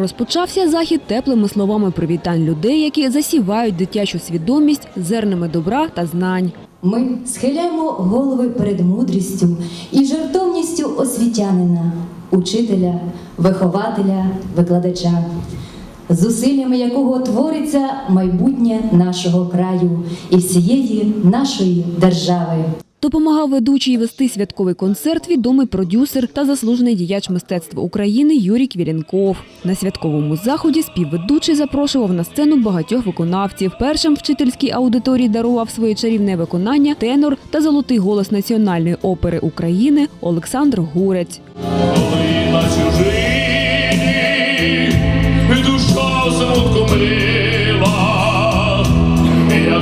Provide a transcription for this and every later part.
Розпочався захід теплими словами привітань людей, які засівають дитячу свідомість зернами добра та знань. Ми схиляємо голови перед мудрістю і жертовністю освітянина, учителя, вихователя, викладача, зусиллями якого твориться майбутнє нашого краю і всієї нашої держави. Допомагав ведучий вести святковий концерт відомий продюсер та заслужений діяч мистецтва України Юрій Квірінков. На святковому заході співведучий запрошував на сцену багатьох виконавців. Першим вчительській аудиторії дарував своє чарівне виконання тенор та золотий голос національної опери України Олександр Гурець. Душа смутку мліла, я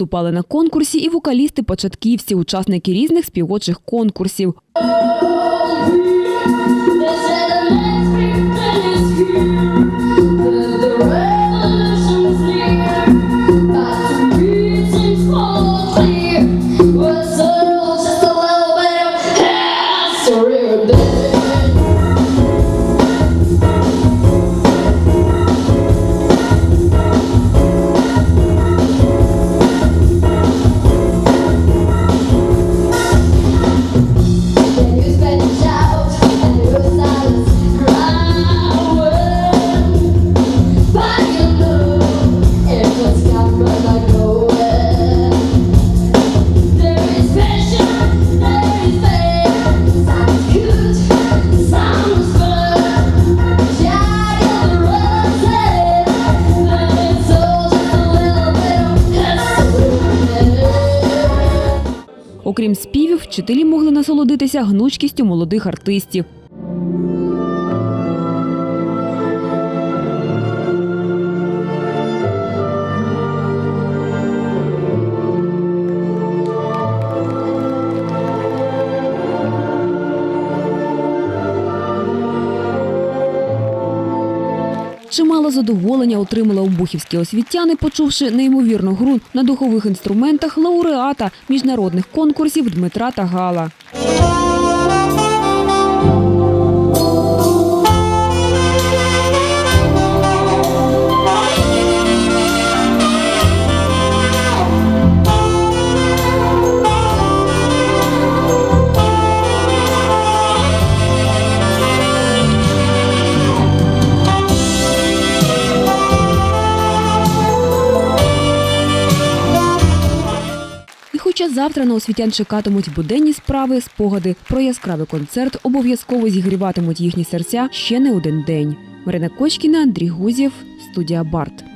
Виступали на конкурсі і вокалісти-початківці, учасники різних співочих конкурсів. Окрім співів, вчителі могли насолодитися гнучкістю молодих артистів. Чимало задоволення отримали обухівські освітяни, почувши неймовірну гру на духових інструментах лауреата міжнародних конкурсів Дмитра Тагала. Хоча завтра на освітян чекатимуть буденні справи, спогади про яскравий концерт обов'язково зігріватимуть їхні серця ще не один день. Марина Кочкіна, Андрій Гузєв, студія Барт.